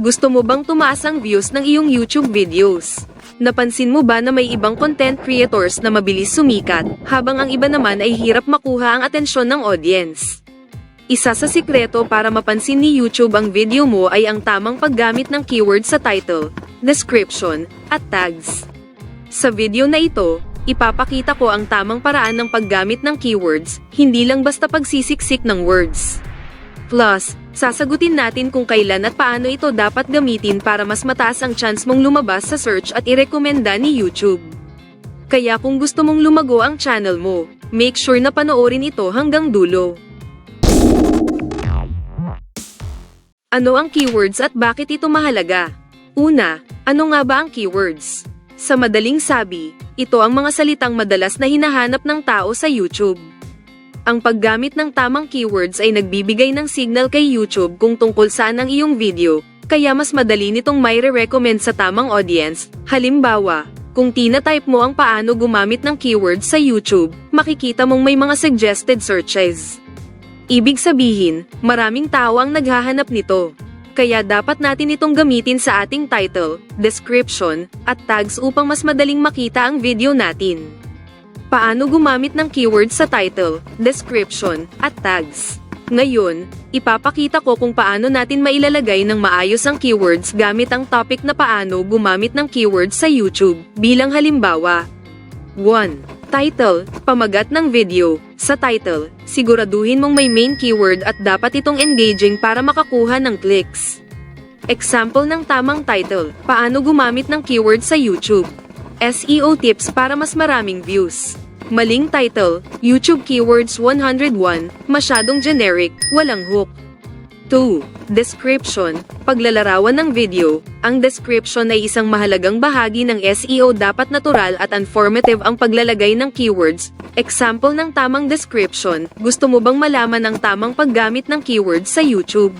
Gusto mo bang tumaas ang views ng iyong YouTube videos? Napansin mo ba na may ibang content creators na mabilis sumikat, habang ang iba naman ay hirap makuha ang atensyon ng audience? Isa sa sikreto para mapansin ni YouTube ang video mo ay ang tamang paggamit ng keyword sa title, description, at tags. Sa video na ito, ipapakita ko ang tamang paraan ng paggamit ng keywords, hindi lang basta pagsisiksik ng words. Plus, sasagutin natin kung kailan at paano ito dapat gamitin para mas mataas ang chance mong lumabas sa search at irekomenda ni YouTube. Kaya kung gusto mong lumago ang channel mo, make sure na panoorin ito hanggang dulo. Ano ang keywords at bakit ito mahalaga? Una, ano nga ba ang keywords? Sa madaling sabi, ito ang mga salitang madalas na hinahanap ng tao sa YouTube. Ang paggamit ng tamang keywords ay nagbibigay ng signal kay YouTube kung tungkol saan ang iyong video, kaya mas madali nitong may recommend sa tamang audience. Halimbawa, kung tina-type mo ang paano gumamit ng keywords sa YouTube, makikita mong may mga suggested searches. Ibig sabihin, maraming tao ang naghahanap nito. Kaya dapat natin itong gamitin sa ating title, description, at tags upang mas madaling makita ang video natin. Paano gumamit ng keywords sa title, description, at tags? Ngayon, ipapakita ko kung paano natin mailalagay ng maayos ang keywords gamit ang topic na paano gumamit ng keywords sa YouTube, bilang halimbawa. 1. Title, pamagat ng video. Sa title, siguraduhin mong may main keyword at dapat itong engaging para makakuha ng clicks. Example ng tamang title, paano gumamit ng keyword sa YouTube. SEO tips para mas maraming views. Maling title, YouTube keywords 101, masyadong generic, walang hook. 2. Description, paglalarawan ng video. Ang description ay isang mahalagang bahagi ng SEO dapat natural at informative ang paglalagay ng keywords. Example ng tamang description, gusto mo bang malaman ang tamang paggamit ng keywords sa YouTube?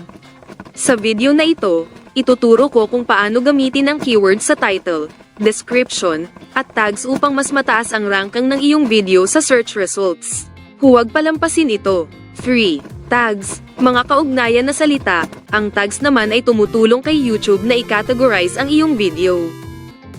Sa video na ito, ituturo ko kung paano gamitin ang keywords sa title, description, at tags upang mas mataas ang ranking ng iyong video sa search results. Huwag palampasin ito. 3. Tags, mga kaugnayan na salita, ang tags naman ay tumutulong kay YouTube na i-categorize ang iyong video.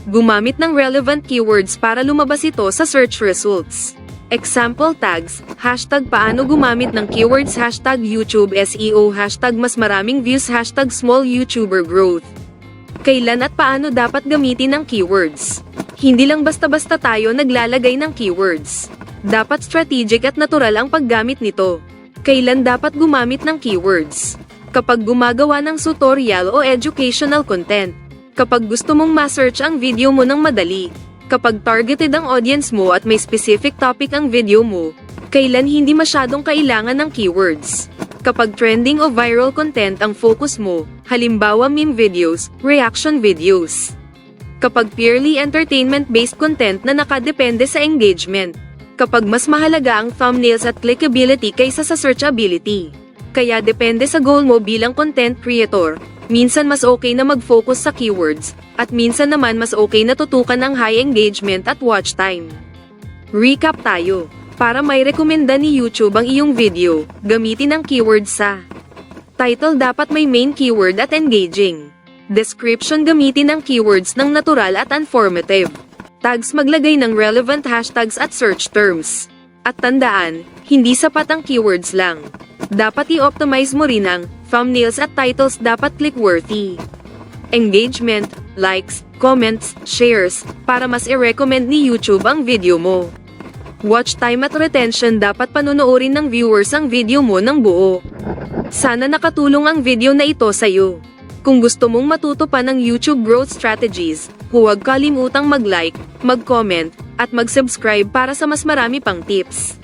Gumamit ng relevant keywords para lumabas ito sa search results. Example tags, hashtag paano gumamit ng keywords hashtag YouTube SEO hashtag mas maraming views hashtag small YouTuber growth. Kailan at paano dapat gamitin ang keywords? Hindi lang basta-basta tayo naglalagay ng keywords. Dapat strategic at natural ang paggamit nito. Kailan dapat gumamit ng keywords? Kapag gumagawa ng tutorial o educational content. Kapag gusto mong ma-search ang video mo ng madali. Kapag targeted ang audience mo at may specific topic ang video mo. Kailan hindi masyadong kailangan ng keywords. Kapag trending o viral content ang focus mo, halimbawa meme videos, reaction videos. Kapag purely entertainment-based content na nakadepende sa engagement. Kapag mas mahalaga ang thumbnails at clickability kaysa sa searchability. Kaya depende sa goal mo bilang content creator. Minsan mas okay na mag-focus sa keywords, at minsan naman mas okay na tutukan ang high engagement at watch time. Recap tayo. Para may rekomenda ni YouTube ang iyong video, gamitin ang keyword sa Title dapat may main keyword at engaging. Description gamitin ang keywords ng natural at informative. Tags maglagay ng relevant hashtags at search terms. At tandaan, hindi sapat ang keywords lang. Dapat i-optimize mo rin ang thumbnails at titles dapat click-worthy. Engagement, likes, comments, shares, para mas i-recommend ni YouTube ang video mo. Watch time at retention dapat panunuorin ng viewers ang video mo ng buo. Sana nakatulong ang video na ito sa'yo. Kung gusto mong matuto pa ng YouTube growth strategies, huwag kalimutang mag-like, mag-comment, at mag-subscribe para sa mas marami pang tips.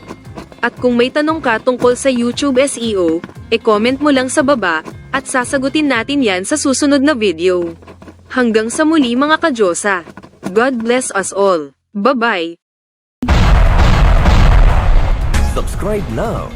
At kung may tanong ka tungkol sa YouTube SEO, e-comment mo lang sa baba, at sasagutin natin yan sa susunod na video. Hanggang sa muli mga kadyosa. God bless us all. Bye-bye! Subscribe now